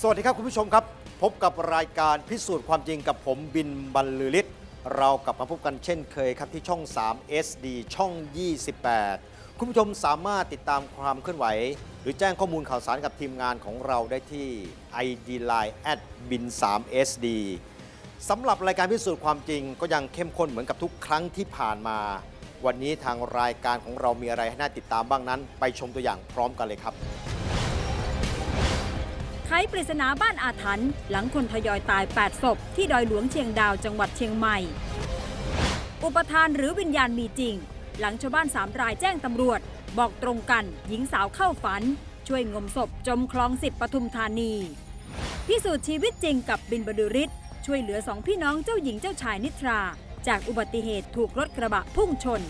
สวัสดีครับคุณผู้ชมครับ พบกับรายการพิสูจน์ความจริงกับผมบินบรรลือฤทธิ์เรากลับมาพบกันเช่นเคยครับที่ช่อง 3 SD ช่อง 28 คุณผู้ชมสามารถติดตามความเคลื่อนไหว หรือแจ้งข้อมูลข่าวสารกับทีมงานของเราได้ที่ ID Line bin 3 SD สำหรับรายการพิสูจน์ความจริงก็ยังเข้มข้นเหมือนกับทุกครั้งที่ผ่านมา วันนี้ทางรายการของเรามีอะไรให้น่าติดตามบ้างนั้น ไปชมตัวอย่างพร้อมกันเลยครับ ไขปริศนาบ้านอาถรรพ์หลังคนทยอยตาย 8 ศพ ที่ดอยหลวงเชียงดาวจังหวัดเชียงใหม่ อุปทานหรือวิญญาณมีจริง หลังชาวบ้านสามรายแจ้งตำรวจ บอกตรงกัน หญิงสาวเข้าฝัน ช่วยงมศพจมคลองสิบปทุมธานี พิสูจน์ชีวิตจริงกับบินบรรลือฤทธิ์ช่วยเหลือสองพี่น้องเจ้าหญิงเจ้าชายนิทรา จากอุบัติเหตุถูกรถกระบะพุ่งชน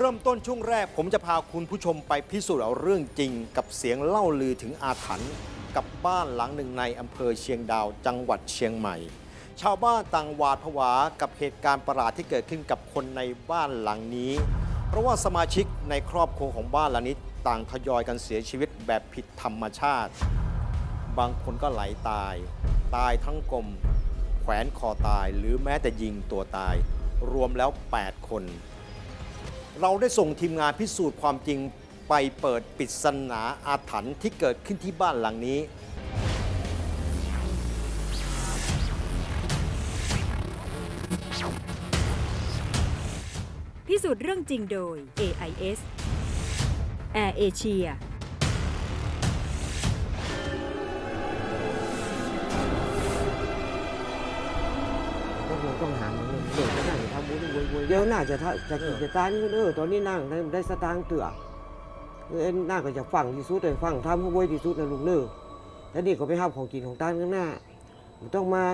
เริ่มต้นช่วงแรก ผมจะพาคุณผู้ชมไปพิสูจน์เอาเรื่องจริง กับเสียงเล่าลือถึงอาถรรพ์กับบ้านหลังหนึ่งในอำเภอเชียงดาว จังหวัดเชียงใหม่ ชาวบ้านต่างหวาดผวากับเหตุการณ์ประหลาดที่เกิดขึ้นกับคนในบ้านหลังนี้ เพราะว่าสมาชิกในครอบครัวของบ้านหลังนี้ต่างทยอยกันเสียชีวิตแบบผิดธรรมชาติ บางคนก็ไหลตาย ตายทั้งกลมแขวนคอตายหรือแม้แต่ยิงตัวตาย รวมแล้ว 8 คน เราได้ส่งทีมงานพิสูจน์ความจริงไปเปิดปริศนาอาถรรพ์ที่เกิดขึ้นที่บ้านหลังนี้ พิสูจน์เรื่องจริงโดย AIS Air Asia ก็คงต้องหาเงินเดี๋ยวก็น่า เดี๋ยวน่าจะทะจะกินจะตายนี่เออตอนนี้นั่งได้ได้สตางค์เตือเออน่าก็จะฟังที่สุดเลยฟังทำเขาไว้ที่สุดนะลุงเนอแล้วนี่ก็ไปห้ามของกินของตานข้างหน้ามันต้องมา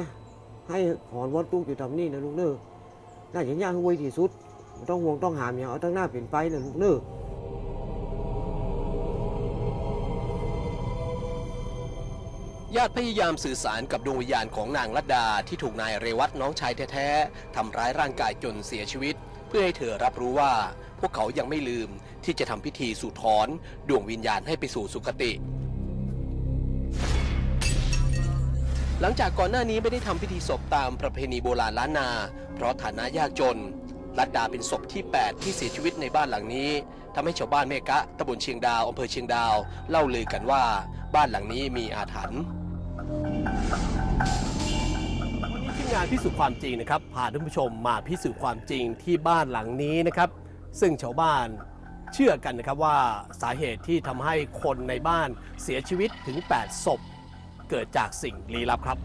ให้หอนวัดตุ้งอยู่ทำนี่นะลุงเนอน่าจะยากเขาไว้ที่สุดต้องห่วงต้องหามอย่างเอาตั้งหน้าเปลี่ยนไปนะลุงเนอ ญาติพยายามสื่อสารกับดวงวิญญาณของนางลัดดาที่ถูกนายเรวัตน้องชายแท้ๆทำร้ายร่างกายจนเสียชีวิต เพื่อให้เธอรับรู้ว่า พวกเขายังไม่ลืมที่จะทำพิธีสูดถอนดวงวิญญาณให้ไปสู่สุคติ หลังจากก่อนหน้านี้ไม่ได้ทำพิธีศพตามประเพณีโบราณล้านนา เพราะฐานะยากจนลัดดาเป็นศพที่ 8 ที่เสียชีวิตในบ้านหลังนี้ทำให้ชาวบ้านเมกะตำบลเชียงดาวอำเภอเชียงดาวเล่าลือกันว่าบ้านหลังนี้มีอาถรรพ์ งานพิสูจน์ความจริงนะครับพาท่านผู้ชมมาพิสูจน์ความจริงที่บ้านหลังนี้นะครับ ซึ่งชาวบ้านเชื่อกันนะครับว่าสาเหตุที่ทำให้คนในบ้านเสียชีวิตถึง 8 ศพ เกิดจากสิ่งลี้ลับครับ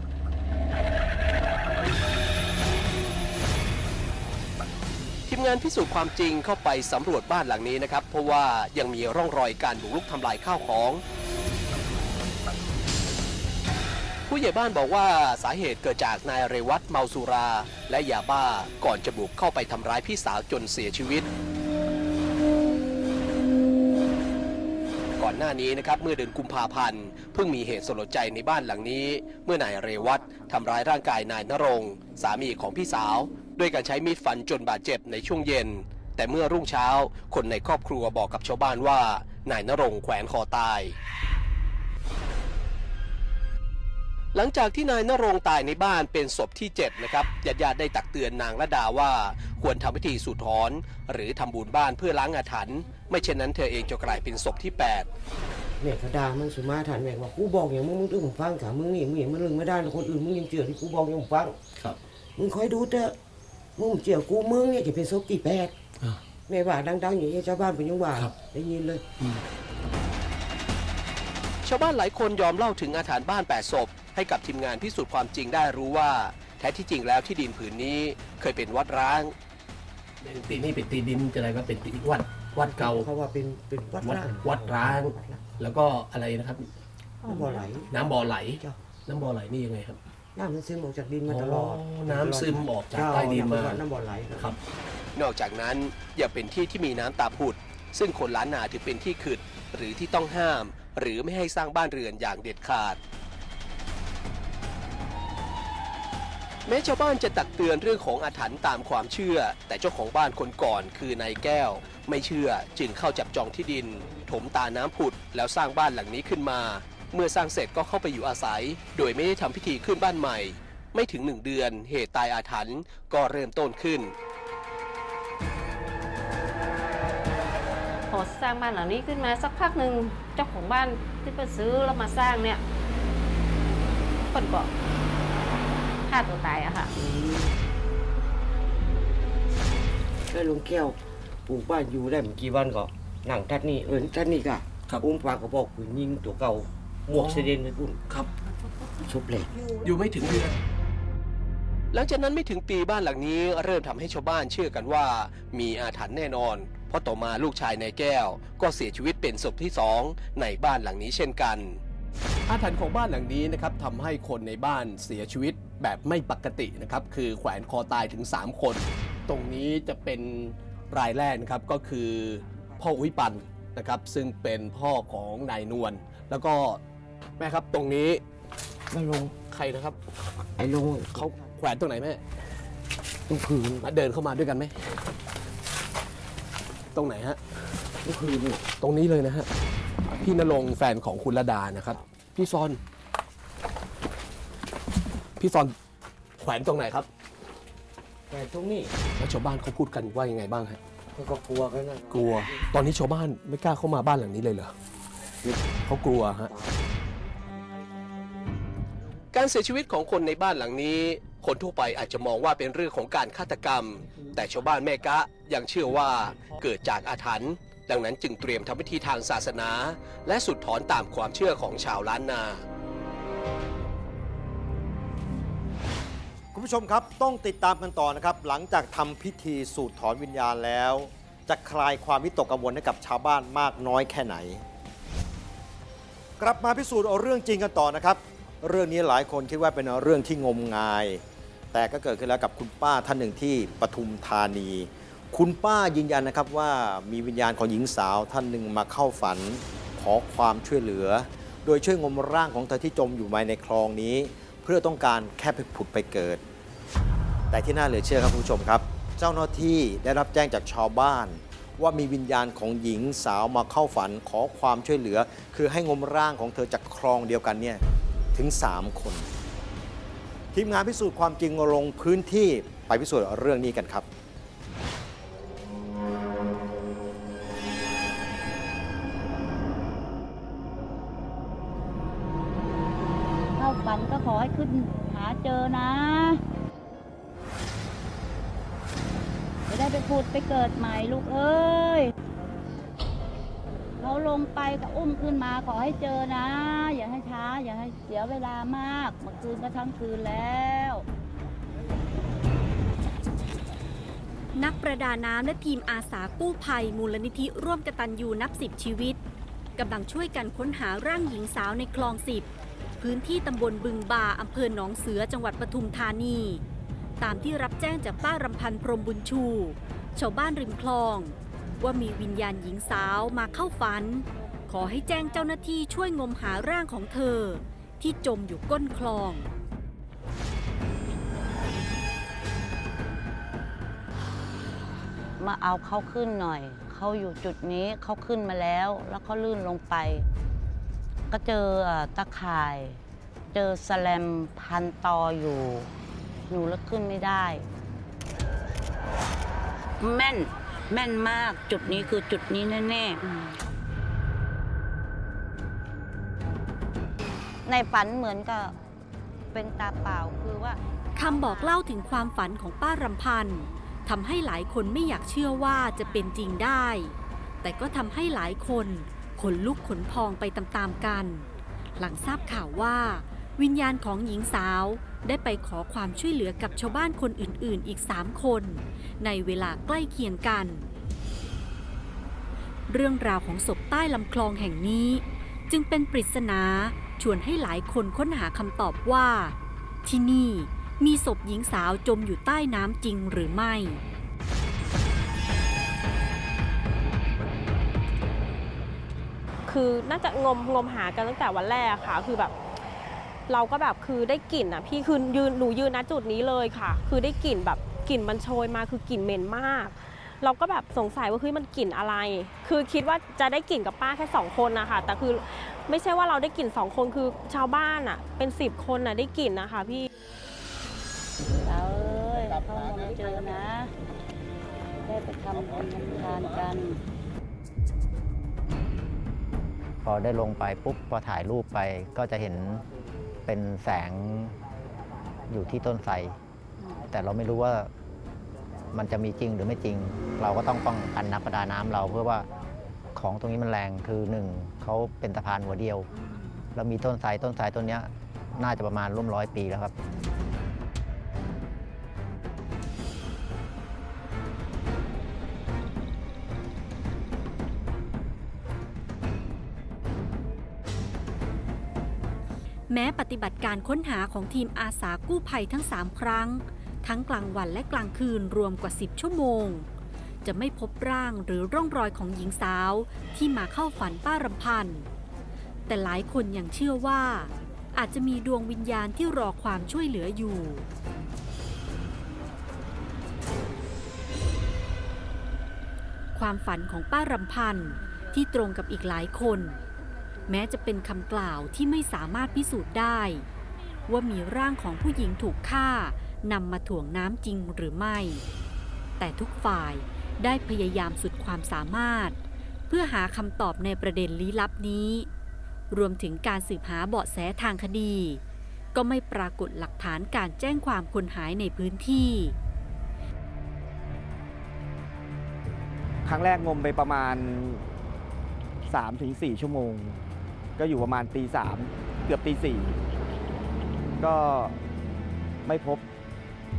ทีมงานพิสูจน์ความจริงเข้าไปสำรวจบ้านหลังนี้นะครับ เพราะว่ายังมีร่องรอยการบุกรุกทำลายข้าวของ ผู้ใหญ่บ้านบอกว่าสาเหตุเกิดจากนายเรวัตเมาสุรา และยาบ้าก่อนจะบุกเข้าไปทำร้ายพี่สาวจนเสียชีวิต ก่อนหน้านี้นะครับเมื่อเดือนกุมภาพันธ์เพิ่งมีเหตุสลดใจในบ้านหลังนี้ เมื่อนายเรวัตทำร้ายร่างกายนายนรงสามีของพี่สาว ด้วยการใช้มีดฟันจนบาดเจ็บในช่วงเย็น แต่เมื่อรุ่งเช้า คนในครอบครัวบอกกับชาวบ้านว่านายนรงแขวนคอตาย หลังจากที่นายนรงค์ตายในบ้านเป็นศพที่ 7 นะครับญาติญาติๆได้ตักเตือนนางระดาว่า ควรทำพิธีสูดถอน หรือทำบุญบ้านเพื่อล้างอาถรรพ์ไม่เช่นนั้นเธอเองจะกลายเป็นศพที่8แม่กระดามันสุมาฐานแม่ว่ากูบอกอย่างมึงมึงต้องฟังค่ะมึงนี่มึงเห็นมันเรื่องไม่ได้แล้วคนอื่นมึงยังเชื่อที่กูบอกอย่างมึงฟังครับ มึงคอยดูเถอะมึงเจียวกูมึงเนี่ยจะเป็นศพที่แปดแม่ว่าดังๆอย่างนี้ชาวบ้านเป็นยังว่าได้ยินเลยชาวบ้านหลายคนยอมเล่าถึงอาถรรพ์บ้านแปดศพ ให้กับทีมงานพิสูจน์ความจริงได้รู้ว่า แท้ที่จริงแล้วที่ดินผืนนี้เคยเป็นวัดร้าง ตีนี่เป็นตีดินจะอะไรก็เป็นตีวัดววัดเก่า เขาว่าเป็นเป็นวัดวัดร้างวัดร้าง แล้วก็อะไรนะครับ น้ำบ่อไหล น้ำบ่อไหล เจ้า น้ำบ่อไหลนี่ยังไงครับ น้ำมันซึมออกจากดินมาตลอดอ๋อน้ำซึมออกจากใต้ดินมา เจ้น้ำบ่อไหลครับ นอกจากนั้นยังเป็นที่ที่มีน้ำตาผุด ซึ่งคนล้านนาถือเป็นที่ขึดหรือที่ต้องห้าม หรือไม่ให้สร้างบ้านเรือนอย่างเด็ดขาด แม้ชาวบ้านจะตักเตือนเรื่องของอาถรรพ์ตามความเชื่อ แต่เจ้าของบ้านคนก่อนคือนายแก้ว ไม่เชื่อจึงเข้าจับจองที่ดิน ถมตาน้ำผุด แล้วสร้างบ้านหลังนี้ขึ้นมา เมื่อสร้างเสร็จก็เข้าไปอยู่อาศัย โดยไม่ได้ทำพิธีขึ้นบ้านใหม่ ไม่ถึงหนึ่งเดือนเหตุตายอาถรรพ์ก็เริ่มต้นขึ้นพอสร้างบ้านหลังนี้ขึ้นมาสักพักหนึ่งเจ้าของบ้านที่เพิ่นซื้อแล้วมาสร้างเนี่ยเพิ่นก็ ฆ่าตัวตายอะค่ะ แล้วลุงแก้วปลูกบ้านอยู่ได้ไม่กี่วันก็หนังท่านนี่เอิญท่านนี่ก็ครับอุ้มปากกระบอกปืนยิงตัวเก่าหมวกเสด็นไปปุ่นครับ ชุบเหล็กอยู่ไม่ถึงเดือน หลังจากนั้นไม่ถึงปีบ้านหลังนี้เริ่มทำให้ชาวบ้านเชื่อกันว่า มีอาถรรพ์แน่นอน เพราะต่อมาลูกชายนายแก้ว ก็เสียชีวิตเป็นศพที่สองในบ้านหลังนี้เช่นกัน อาถรรพ์ของบ้านหลังนี้นะครับทำให้คนในบ้านเสียชีวิตแบบไม่ปกตินะครับ คือแขวนคอตายถึง 3 คน ตรงนี้จะเป็นรายแรกนะครับก็คือพ่ออุ้ยปันนะครับซึ่งเป็นพ่อของนายนวลแล้วก็แม่ครับตรงนี้ไม่ลงใครนะครับไอ้ลงเขาแขวนตรงไหนแม่ต้องคืนมาเดินเข้ามาด้วยกันไหมตรงไหนฮะต้องคืนนี่ตรงนี้เลยนะฮะพี่นรงค์แฟนของคุณระดานะครับ พี่ซอน พี่ซอนแขวนตรงไหนครับ แต่ตรงนี้แล้วชาวบ้านเขาพูดกันว่ายังไงบ้างฮะเขาก็กลัวกันนะกลัว ตอนนี้ชาวบ้านไม่กล้าเข้ามาบ้านหลังนี้เลยเหรอเขากลัวฮะการเสียชีวิตของคนในบ้านหลังนี้ คนทั่วไปอาจจะมองว่าเป็นเรื่องของการฆาตกรรม แต่ชาวบ้านแม่กะยังเชื่อว่าเกิดจากอาถรรพ์ ดังนั้นจึงเตรียมทำพิธีทางศาสนา และสุดถอนตามความเชื่อของชาวล้านนา คุณผู้ชมครับต้องติดตามกันต่อนะครับ หลังจากทำพิธีสูดถอนวิญญาณแล้ว จะคลายความวิตกกังวลให้กับชาวบ้านมากน้อยแค่ไหน กลับมาพิสูจน์เอาเรื่องจริงกันต่อนะครับ เรื่องนี้หลายคนคิดว่าเป็นเรื่องที่งมงาย แต่ก็เกิดขึ้นแล้วกับคุณป้าท่านหนึ่งที่ปทุมธานี คุณป้ายืนยันนะครับว่ามีวิญญาณของหญิงสาวท่านหนึ่งมาเข้าฝันขอความช่วยเหลือ โดยช่วยงมร่างของเธอที่จมอยู่ในในคลองนี้ เพื่อต้องการแค่ไปผุดไปเกิด แต่ที่น่าเหลือเชื่อครับคุณผู้ชมครับ เจ้าหน้าที่ได้รับแจ้งจากชาวบ้าน ว่ามีวิญญาณของหญิงสาวมาเข้าฝันขอความช่วยเหลือ คือให้งมร่างของเธอจากคลองเดียวกันเนี่ยถึง 3 คน ทีมงานพิสูจน์ความจริงลงพื้นที่ไปพิสูจน์เรื่องนี้กันครับ อให้ขึ้นหาเจอนะ จะได้ไปพูดไปเกิดใหม่ลูกเอ้ยเขาลงไปก็อุ้มขึ้นมาขอให้เจอนะ อย่าให้ช้า อย่าให้เสียเวลามากเมื่อคืนก็ทั้งคืนแล้ว นักประดาน้ำและทีมอาสากู้ภัยมูลนิธิร่วมกตันยูนับสิบชีวิตกำลังช่วยกันค้นหาร่างหญิงสาวในคลองสิบ พื้นที่ตำบลบึงบาอำเภอหนองเสือจังหวัดปทุมธานี ตามที่รับแจ้งจากป้ารำพันธ์พรมบุญชู ชาวบ้านริมคลอง ว่ามีวิญญาณหญิงสาวมาเข้าฝัน ขอให้แจ้งเจ้าหน้าที่ช่วยงมหาร่างของเธอ ที่จมอยู่ก้นคลอง มาเอาเขาขึ้นหน่อย เขาอยู่จุดนี้เขาขึ้นมาแล้ว แล้วเขาลื่นลงไป ก็เจอเอ่อตะข่าย เจอแสแลมพันตออยู่อยู่แล้วขึ้นไม่ได้ แม่น แม่นมากจุดนี้คือจุดนี้แน่ๆ ในฝันเหมือนกับเป็นตาเปล่าคือว่าคำบอกเล่าถึงความฝันของป้ารำพันธ์ทำให้หลายคนไม่อยากเชื่อว่าจะเป็นจริงได้ แต่ก็ทำให้หลายคน ขนลุกขนพองไปตามๆกัน หลังทราบข่าวว่า วิญญาณของหญิงสาวได้ไปขอความช่วยเหลือกับชาวบ้านคนอื่นๆ อีกสามคน ในเวลาใกล้เคียงกัน เรื่องราวของศพใต้ลำคลองแห่งนี้ จึงเป็นปริศนาชวนให้หลายคนค้นหาคำตอบว่า ที่นี่มีศพหญิงสาวจมอยู่ใต้น้ำจริงหรือไม่ คือน่าจะงมงมหากันตั้งแต่วันแรกค่ะ คือแบบ เราก็แบบคือได้กลิ่นอะพี่คือยืนหนูยืนณจุดนี้เลยค่ะ คือได้กลิ่นแบบกลิ่นมันโชยมาคือกลิ่นเหม็นมาก เราก็แบบสงสัยว่าเฮ้ยมันกลิ่นอะไร คือคิดว่าจะได้กลิ่นกับป้าแค่สองคนนะคะแต่คือไม่ใช่ว่าเราได้กลิ่นสองคนคือชาวบ้านอะ เป็นสิบคนอะได้กลิ่นนะคะพี่เราเอ้ยเข้ามาเจอนะ ได้ไปทำบุญทานกัน อได้ลงไปปุ๊บพอถ่ายรูปไปก็จะเห็นเป็นแสงอยู่ที่ต้นไทรแต่เราไม่รู้ว่ามันจะมีจริงหรือไม่จริง เราก็ต้องป้องกันนักประดาน้ำเราเพื่อว่าของตรงนี้มันแรงคือหนึ่งเขาเป็นสะพานหัวเดียว แล้วมีต้นไทรต้นไทรต้นนี้น่าจะประมาณร่วมร้อยปีแล้วครับ ม้ปฏิบัติการค้นหาของทีมอาสากู้ภัยทั้ง 3 ครั้ง ทั้งกลางวันและกลางคืนรวมกว่า 10 ชั่วโมง จะไม่พบร่างหรือร่องรอยของหญิงสาวที่มาเข้าฝันป้ารำพันธ์แต่หลายคนยังเชื่อว่า อาจจะมีดวงวิญญาณที่รอความช่วยเหลืออยู่ความฝันของป้ารำพันธ์ที่ตรงกับอีกหลายคน แม้จะเป็นคำกล่าวที่ไม่สามารถพิสูจน์ได้ ว่ามีร่างของผู้หญิงถูกฆ่านำมาถ่วงน้ำจริงหรือไม่ แต่ทุกฝ่ายได้พยายามสุดความสามารถ เพื่อหาคำตอบในประเด็นลี้ลับนี้ รวมถึงการสืบหาเบาะแสทางคดี ก็ไม่ปรากฏหลักฐานการแจ้งความคนหายในพื้นที่ ครั้งแรกงมไปประมาณ 3-4 ชั่วโมง ก็อยู่ประมาณตีสามเกือบตีสี่ก็ไม่พบ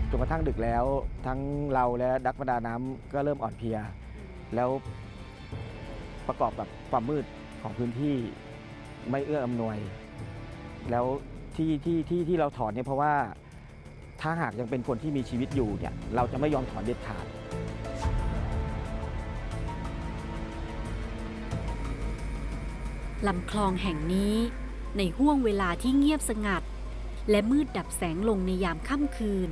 จนกระทั่งดึกแล้ว ทั้งเราและดักประดาน้ำก็เริ่มอ่อนเพลีย แล้วประกอบกับความมืดของพื้นที่ไม่เอื้ออำนวย แล้วที่ที่ที่ที่เราถอนเนี่ยเพราะว่าถ้าหากยังเป็นคนที่มีชีวิตอยู่เนี่ยเราจะไม่ยอมถอนเด็ดขาด ลำคลองแห่งนี้ ในห้วงเวลาที่เงียบสงัด และมืดดับแสงลงในยามค่ำคืน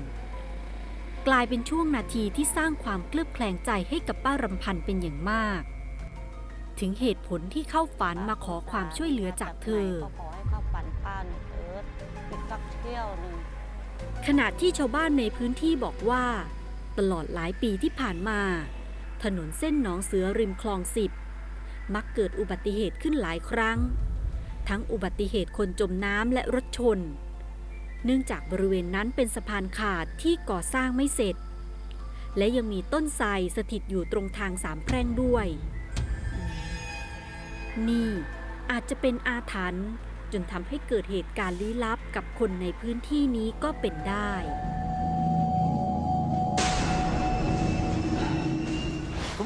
กลายเป็นช่วงนาทีที่สร้างความเคลือบแคลงใจให้กับป้ารำพันเป็นอย่างมาก ถึงเหตุผลที่เข้าฝันมาขอความช่วยเหลือจากเธอ ขอให้เข้าฝันป้าหน่อยเถิดอีกสักเที่ยวหนึ่งขณะที่ชาวบ้านในพื้นที่บอกว่า ตลอดหลายปีที่ผ่านมา ถนนเส้นหนองเสือริมคลองสิบ มักเกิดอุบัติเหตุขึ้นหลายครั้ง ทั้งอุบัติเหตุคนจมน้ำและรถชน เนื่องจากบริเวณนั้นเป็นสะพานขาดที่ก่อสร้างไม่เสร็จ และยังมีต้นไทรสถิตอยู่ตรงทางสามแพร่งด้วย นี่อาจจะเป็นอาถรรพ์จนทำให้เกิดเหตุการณ์ลี้ลับกับคนในพื้นที่นี้ก็เป็นได้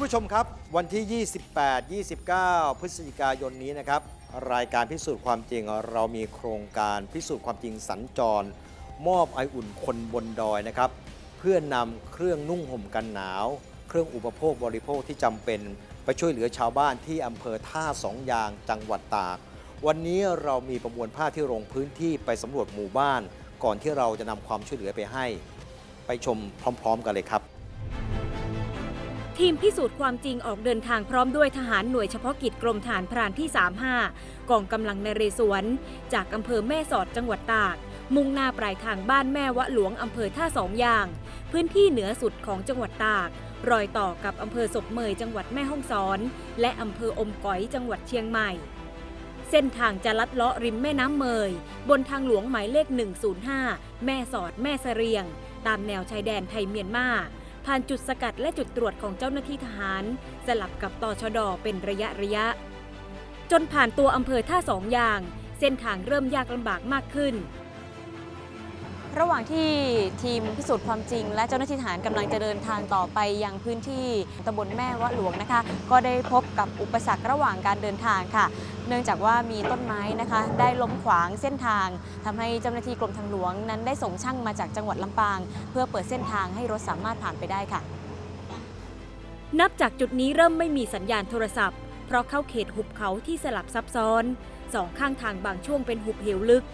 ผู้ชมครับ วันที่ 28 29 พฤศจิกายนนี้นะครับ รายการพิสูจน์ความจริงเรามีโครงการพิสูจน์ความจริงสัญจร มอบไออุ่นคนบนดอยนะครับ เพื่อนำเครื่องนุ่งห่มกันหนาว เครื่องอุปโภคบริโภคที่จำเป็น ไปช่วยเหลือชาวบ้านที่อำเภอท่าสองยางจังหวัดตาก วันนี้เรามีประมวลภาพที่ลงพื้นที่ไปสำรวจหมู่บ้าน ก่อนที่เราจะนำความช่วยเหลือไปให้ ไปชมพร้อม ๆ กันเลยครับ ทีมพิสูจน์ความจริงออกเดินทางพร้อมด้วยทหารหน่วยเฉพาะกิจกรมฐานพรานที่ 35 กองกำลังนเรศวร จากอำเภอแม่สอดจังหวัดตาก มุ่งหน้าปลายทางบ้านแม่วะหลวงอำเภอท่าสองยาง พื้นที่เหนือสุดของจังหวัดตาก รอยต่อกับอำเภอศพเมยจังหวัดแม่ฮ่องสอน และอำเภออมก๋อยจังหวัดเชียงใหม่เส้นทางจะลัดเลาะริมแม่น้ำเมย บนทางหลวงหมายเลข 105 แม่สอดแม่เสเรียง ตามแนวชายแดนไทยเมียนมา ผ่านจุดสกัดและจุดตรวจของเจ้าหน้าที่ทหาร สลับกับตอชดเป็นระยะระยะ จนผ่านตัวอำเภอท่าสองอย่าง เส้นทางเริ่มยากลำบากมากขึ้น ระหว่างที่ทีมพิสูจน์ความจริง และเจ้าหน้าที่ทหารกำลังจะเดินทางต่อไปยังพื้นที่ตำบลแม่วะหลวงนะคะ ก็ได้พบกับอุปสรรคระหว่างการเดินทางค่ะ เนื่องจากว่ามีต้นไม้นะคะ ได้ล้มขวางเส้นทางทำให้เจ้าหน้าที่กรมทางหลวงนั้นได้ส่งช่างมาจากจังหวัดลำปาง เพื่อเปิดเส้นทางให้รถสามารถผ่านไปได้ค่ะ นับจากจุดนี้เริ่มไม่มีสัญญาณโทรศัพท์เพราะเข้าเขตหุบเขาที่สลับซับซ้อนสองข้างทางบางช่วงเป็นหุบเหวลึก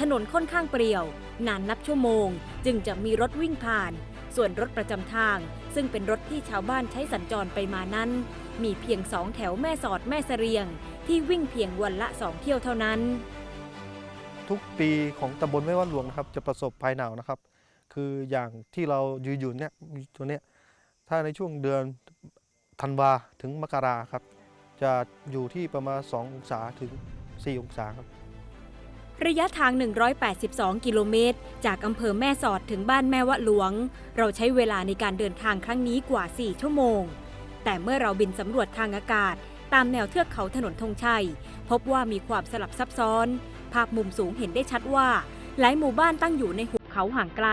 ถนนค่อนข้างเปรี่ยว นานนับชั่วโมง จึงจะมีรถวิ่งผ่าน ส่วนรถประจำทาง ซึ่งเป็นรถที่ชาวบ้านใช้สัญจรไปมานั้น มีเพียงสองแถวแม่สอดแม่เสรียง ที่วิ่งเพียงวันละสองเที่ยวเท่านั้น ทุกปีของตำบลแม่วัดหลวงนะครับ จะประสบภัยหนาวนะครับ คืออย่างที่เรายืนอยู่เนี่ยตัวเนี้ยถ้าในช่วงเดือนธันวาถึงมกราครับ จะอยู่ที่ประมาณ 2 องศาถึง 4 องศาครับ ระยะทาง 182 กิโลเมตร จากอำเภอแม่สอดถึงบ้านแม่วะหลวง เราใช้เวลาในการเดินทางครั้งนี้กว่า 4 ชั่วโมง แต่เมื่อเราบินสำรวจทางอากาศ ตามแนวเทือกเขาถนนธงชัย พบว่ามีความสลับซับซ้อน ภาพมุมสูงเห็นได้ชัดว่า หลายหมู่บ้านตั้งอยู่ในหุบเขาห่างไกล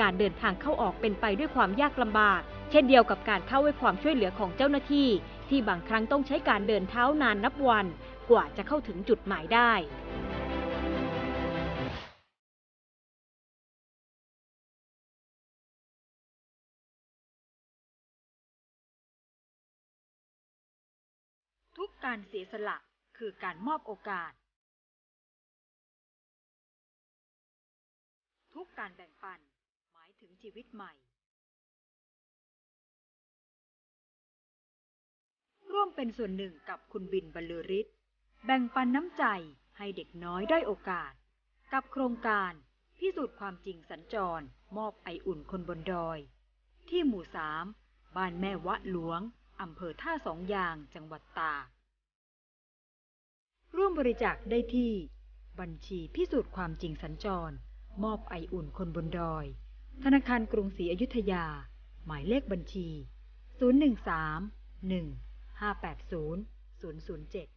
การเดินทางเข้าออกเป็นไปด้วยความยากลำบาก เช่นเดียวกับการเข้าให้ความช่วยเหลือของเจ้าหน้าที่ ที่บางครั้งต้องใช้การเดินเท้านานนับวัน กว่าจะเข้าถึงจุดหมายได้ ทุกการเสียสละคือการมอบโอกาส ทุกการแบ่งปันหมายถึงชีวิตใหม่ ร่วมเป็นส่วนหนึ่งกับคุณบินบรรลือฤทธิ์แบ่งปันน้ำใจให้เด็กน้อยได้โอกาส กับโครงการพิสูจน์ความจริงสัญจร มอบไออุ่นคนบนดอย ที่หมู่สามบ้านแม่วะหลวงอำเภอท่าสองยางจังหวัดตาก ร่วมบริจาคได้ที่ บัญชีพิสูจน์ความจริงสัญจร มอบไออุ่นคนบนดอย ธนาคารกรุงศรีอยุธยา หมายเลขบัญชี 013 1 580 007